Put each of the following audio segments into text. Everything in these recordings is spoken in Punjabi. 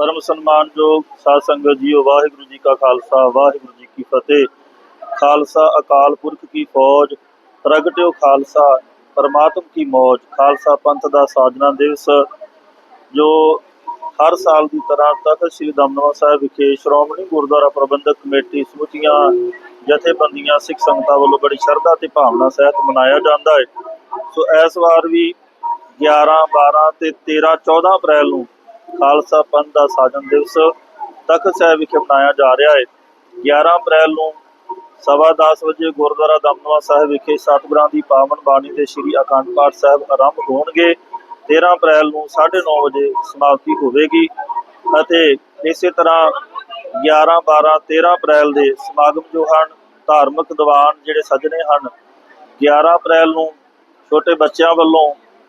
ਪਰਮ ਸਨਮਾਨਯੋਗ ਸਾਧ ਸੰਗਤ ਜੀਓ, ਵਾਹਿਗੁਰੂ ਜੀ ਕਾ ਖਾਲਸਾ, ਵਾਹਿਗੁਰੂ ਜੀ ਕੀ ਫਤਿਹ। ਖਾਲਸਾ ਅਕਾਲ ਪੁਰਖ ਕੀ ਫੌਜ, ਪ੍ਰਗਟਿਓ ਖਾਲਸਾ, ਪਰਮਾਤਮ ਕੀ ਮੌਜ। ਖਾਲਸਾ ਪੰਥ ਦਾ ਸਾਜਨਾ ਦਿਵਸ, ਜੋ ਹਰ ਸਾਲ ਦੀ ਤਰ੍ਹਾਂ ਤਖਤ ਸ੍ਰੀ ਦਮਦਮਾ ਸਾਹਿਬ ਵਿਖੇ ਸ਼੍ਰੋਮਣੀ ਗੁਰਦੁਆਰਾ ਪ੍ਰਬੰਧਕ ਕਮੇਟੀ ਸਮੁੱਚੀਆਂ ਜਥੇਬੰਦੀਆਂ, ਸਿੱਖ ਸੰਗਤਾਂ ਵੱਲੋਂ ਬੜੀ ਸ਼ਰਧਾ ਤੇ ਭਾਵਨਾ ਸਹਿਤ ਮਨਾਇਆ ਜਾਂਦਾ ਹੈ। ਸੋ ਇਸ ਵਾਰ ਵੀ 11 12 ਤੇ 13 14 ਅਪ੍ਰੈਲ ਨੂੰ ਖਾਲਸਾ ਪੰਥ ਦਾ ਸਾਜਨ ਦਿਵਸ ਤਖਤ ਸਾਹਿਬ ਵਿਖੇ ਮਨਾਇਆ ਜਾ ਰਿਹਾ ਹੈ। 11 ਅਪ੍ਰੈਲ ਨੂੰ ਸਵਾ ਦਸ ਵਜੇ ਗੁਰਦੁਆਰਾ ਦਮਦਮਾ ਸਾਹਿਬ ਵਿਖੇ ਸਤਿਗੁਰਾਂ ਦੀ ਪਾਵਨ ਬਾਣੀ ਤੇ ਸ੍ਰੀ ਅਖੰਡ ਪਾਠ ਸਾਹਿਬ ਆਰੰਭ ਹੋਣਗੇ। 13 ਅਪ੍ਰੈਲ ਨੂੰ 9:30 ਵਜੇ ਸਮਾਪਤੀ ਹੋਵੇਗੀ ਅਤੇ ਇਸੇ ਤਰ੍ਹਾਂ 11 12 13 ਅਪ੍ਰੈਲ ਦੇ ਸਮਾਗਮ ਜੋ ਹਨ, ਧਾਰਮਿਕ ਦੀਵਾਨ ਜਿਹੜੇ ਸੱਜਣੇ ਹਨ 11 ਅਪ੍ਰੈਲ ਨੂੰ ਛੋਟੇ ਬੱਚਿਆਂ ਵੱਲੋਂ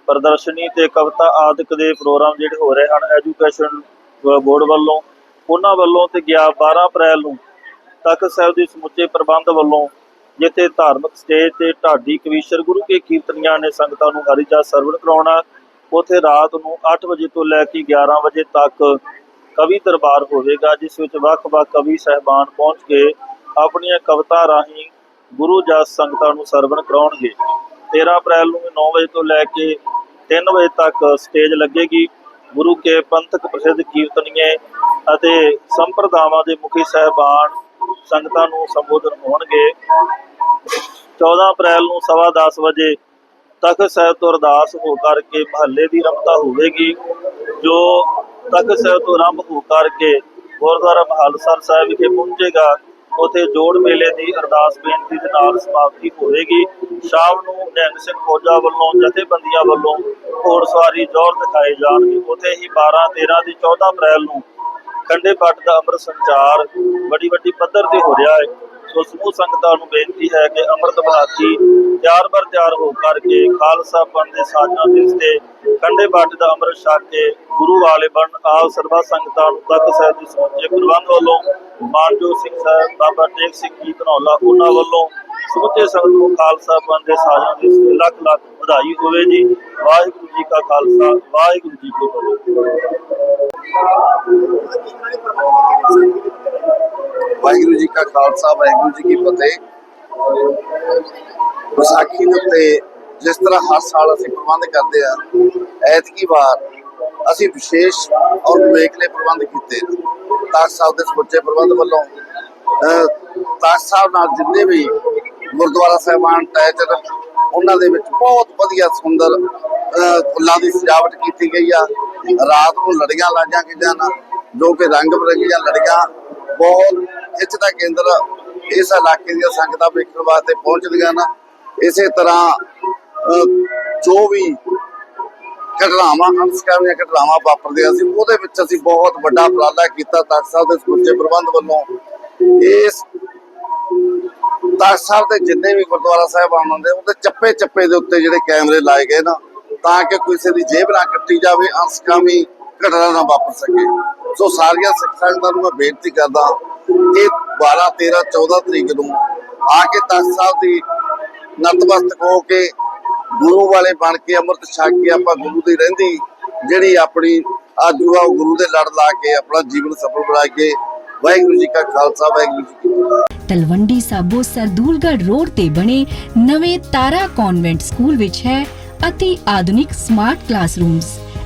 ਪ੍ਰਦਰਸ਼ਨੀ ਤੇ ਕਵਿਤਾ ਆਦਿਕ ਦੇ ਪ੍ਰੋਗਰਾਮ ਜਿਹੜੇ ਹੋ ਰਹੇ ਹਨ ਐਜੂਕੇਸ਼ਨ ਬੋਰਡ ਵੱਲੋਂ, ਉਹਨਾਂ ਵੱਲੋਂ ਤੇ 11 12 ਅਪ੍ਰੈਲ ਨੂੰ ਤਖਤ ਸਾਹਿਬ ਦੇ ਸਮੁੱਚੇ ਪ੍ਰਬੰਧ ਵੱਲੋਂ, ਜਿੱਥੇ ਧਾਰਮਿਕ ਸਟੇਜ ਤੇ ਢਾਡੀ ਕਵੀਸ਼ਰ ਗੁਰੂ ਕੇ ਕੀਰਤਨੀਆਂ ਨੇ ਸੰਗਤਾਂ ਨੂੰ ਹਰੀਜਾ ਸਰਵਣ ਕਰਾਉਣਾ, ਉਥੇ ਰਾਤ ਨੂੰ 8 ਵਜੇ ਤੋਂ ਲੈ ਕੇ 11 ਵਜੇ ਤੱਕ ਕਵੀ ਦਰਬਾਰ ਹੋਵੇਗਾ, ਜਿਸ ਵਿੱਚ ਵੱਖ-ਵੱਖ ਕਵੀ ਸਹਿਬਾਨ ਪਹੁੰਚ ਕੇ ਆਪਣੀਆਂ ਕਵਿਤਾ ਰਾਹੀਂ ਗੁਰੂ ਜਸ ਸੰਗਤਾਂ ਨੂੰ ਸਰਵਣ ਕਰਾਉਣਗੇ। 13 ਅਪ੍ਰੈਲ ਨੂੰ 9 ਵਜੇ ਤੋਂ ਲੈ ਕੇ 3 ਵਜੇ ਤੱਕ ਸਟੇਜ ਲੱਗੇਗੀ। ਗੁਰੂ ਕੇ ਪੰਥਕ ਪ੍ਰਸਿੱਧ ਕੀਰਤਨੀਏ ਅਤੇ ਸੰਪਰਦਾਵਾਂ ਦੇ ਮੁਖੀ ਸਹਿਬਾਨ ਸੰਗਤਾਂ ਨੂੰ ਸੰਬੋਧਨ ਹੋਣਗੇ। 14 ਅਪ੍ਰੈਲ ਨੂੰ ਸਵਾ ਦਸ ਵਜੇ ਤਖਤ ਸਾਹਿਬ ਤੋਂ ਅਰਦਾਸ ਹੋ ਕਰਕੇ ਮਹੱਲੇ ਦੀ ਰਮਤਾ ਹੋਵੇਗੀ, ਜੋ ਤਖਤ ਸਾਹਿਬ ਤੋਂ ਆਰੰਭ ਹੋ ਕਰਕੇ ਗੁਰਦੁਆਰਾ ਮਹਾਲਸਰ ਸਾਹਿਬ ਵਿਖੇ ਪਹੁੰਚੇਗਾ। ਉਥੇ ਜੋੜ ਮੇਲੇ ਦੀ ਅਰਦਾਸ ਬੇਨਤੀ ਦੇ ਨਾਲ ਸਮਾਪਤੀ ਹੋਵੇਗੀ। ਸ਼ਾਮ ਨੂੰ ਨਿਹੰਗ ਸਿੰਘ ਫੌਜਾ ਵੱਲੋਂ, ਜਥੇਬੰਦੀਆਂ ਵੱਲੋਂ ਘੋੜਸਵਾਰੀ ਜੋਰ ਦਿਖਾਏ ਜਾਣਗੇ। ਉਥੇ ਹੀ 12 13 ਦੀ 14 ਅਪ੍ਰੈਲ ਨੂੰ ਖੰਡੇ ਪਾਠ ਦਾ ਅੰਮ੍ਰਿਤ ਸੰਚਾਰ ਬੜੀ ਵੱਡੀ ਪੱਧਰ ਤੇ ਹੋ ਰਿਹਾ ਹੈ। ਸੋ ਸਮੂਹ ਸੰਗਤਾਂ ਨੂੰ ਬੇਨਤੀ ਹੈ ਕਿ ਅੰਮ੍ਰਿਤ ਬਹਾਤੀ ਤਿਆਰ ਬਰ ਤਿਆਰ ਹੋ ਕਰਕੇ ਖਾਲਸਾ ਪੰਥ ਦੇ ਸਾਜਣਾ ਦਿਵਸ ਤੇ ਖੰਡੇ ਪਾਠ ਦਾ ਅੰਮ੍ਰਿਤ ਛਕ ਕੇ ਗੁਰੂ ਵਾਲੇ ਬਣ ਆਪ ਸਰਬਾ ਸੰਗਤਾਂ ਨੂੰ ਤਖਤ ਸਾਹਿਬ ਦੇ ਸਮੁੱਚੇ ਪ੍ਰਬੰਧ ਵੱਲੋਂ ਮਾਨਜੋਤ ਸਿੰਘ ਸਾਹਿਬ, ਬਾਬਾ ਟੇਕ ਸਿੰਘ ਜੀ ਧਨੌਲਾ, ਉਹਨਾਂ ਵੱਲੋਂ ਸਮੁੱਚੇ ਸੰਗਤ ਨੂੰ ਖਾਲਸਾ ਪੰਥ ਦੇ ਸਾਜਣਾ ਦਿਵਸ ਤੇ ਲੱਖ ਲੱਖ ਵਧਾਈ ਹੋਵੇ ਜੀ। ਵਾਹਿਗੁਰੂ ਜੀ ਕਾ ਖਾਲਸਾ, ਵਾਹਿਗੁਰੂ ਜੀ ਕੀ ਫਤਿਹ। ਵਾਹਿਗੁਰੂ ਜੀ ਕਾ ਖਾਲਸਾ ਵਾਹਿਗੁਰੂ ਜੀ ਕੀ ਫਤਿਹ ਵਿਸਾਖੀ ਦੇ ਉੱਤੇ ਜਿਸ ਤਰ੍ਹਾਂ ਹਰ ਸਾਲ ਅਸੀਂ ਪ੍ਰਬੰਧ ਕਰਦੇ ਆ ਐਤਕੀ ਵਾਰ ਅਸੀਂ ਵਿਸ਼ੇਸ਼ ਔਰ ਵੇਖਲੇ ਪ੍ਰਬੰਧ ਕੀਤੇ ਨੇ। ਸਾਹਿਬ ਦੇ ਸਮੁੱਚੇ ਪ੍ਰਬੰਧ ਵੱਲੋਂ ਅਹ, ਸਾਹਿਬ ਨਾਲ ਜਿੰਨੇ ਵੀ ਗੁਰਦੁਆਰਾ ਸਾਹਿਬਾਨ ਟੈਚ ਉਹਨਾਂ ਦੇ ਵਿੱਚ ਬਹੁਤ ਵਧੀਆ ਸੁੰਦਰ ਫੁੱਲਾਂ ਦੀ ਸਜਾਵਟ ਕੀਤੀ ਗਈ ਆ ਰਾਤ ਨੂੰ ਲੜੀਆਂ ਲਾਈਆਂ ਗਈਆਂ ਨਾ ਜੋ ਕਿ ਰੰਗ ਬਰੰਗੀਆਂ ਲੜੀਆਂ ਬਹੁਤ ਖਿੱਚ ਦਾ ਕੇਂਦਰ ਇਸ ਇਲਾਕੇ ਦੀਆਂ ਸੰਗਤਾਂ ਵੇਖਣ ਵਾਸਤੇ ਪਹੁੰਚਦੀਆਂ ਨਾ, ਇਸੇ ਤਰ੍ਹਾਂ ਜੋ ਵੀ ਘਟਨਾਵਾਂ ਅਨਸਕਾਮੀਆਂ ਘਟਨਾਵਾਂ ਵਾਪਰਦੀਆਂ ਸੀ, ਉਹਦੇ ਵਿੱਚ ਅਸੀਂ ਬਹੁਤ ਵੱਡਾ ਉਪਰਾਲਾ ਕੀਤਾ ਤਖਤ ਸਾਹਿਬ ਦੇ ਸਮੁੱਚੇ ਪ੍ਰਬੰਧ ਵੱਲੋਂ। ਇਸ ਤਖਤ ਸਾਹਿਬ ਦੇ ਜਿੰਨੇ ਵੀ ਗੁਰਦੁਆਰਾ ਸਾਹਿਬਾਨ ਆਉਂਦੇ ਉਹਦੇ ਚੱਪੇ ਚੱਪੇ ਦੇ ਉੱਤੇ ਜਿਹੜੇ ਕੈਮਰੇ ਲਾਏ ਗਏ ਨਾ, ਤਾਂ ਕਿ ਕਿਸੇ ਦੀ ਜੇਬ ਨਾ ਕੱਟੀ ਜਾਵੇ ਅਨਸਕਾਮੀ ਘਟਨਾ ਨਾ ਵਾਪਰ ਸਕੇ। ਸੋ ਸਾਰੀਆਂ ਸਿੱਖ ਸੰਗਤਾਂ ਨੂੰ ਮੈਂ ਬੇਨਤੀ ਕਰਦਾ ਕਿ 12 13 14 ਤਰੀਕ ਨੂੰ ਆ ਕੇ ਤਖਤ ਸਾਹਿਬ ਦੀ ਨਤਮਸਤਕ ਹੋ ਕੇ ਗੁਰੂ ਵਾਲੇ ਬਣ ਕੇ ਅੰਮ੍ਰਿਤ ਛਕ ਕੇ ਆਪਾਂ ਗੁਰੂ ਦੀ ਰਹਿੰਦੀ, ਜਿਹੜੀ ਆਪਣੀ ਆਜੂ ਗੁਰੂ ਦੇ ਲੜ ਲਾ ਕੇ ਆਪਣਾ ਜੀਵਨ ਸਫਲ ਬਣਾ ਕੇ ਵਾਹਿਗੁਰੂ ਜੀ ਕਾ ਖਾਲਸਾ, ਵਾਹਿਗੁਰੂ ਜੀ ਕੀ ਤਲਵੰਡੀ ਸਾਬੋ ਸਰਦੂਲਗੜ੍ਹ ਰੋਡ ਤੇ ਬਣੇ ਨਵੇਂ ਤਾਰਾ ਕਨਵੈਂਟ ਸਕੂਲ ਵਿੱਚ ਹੈ ਅਤੀ ਆਧੁਨਿਕ smart classrooms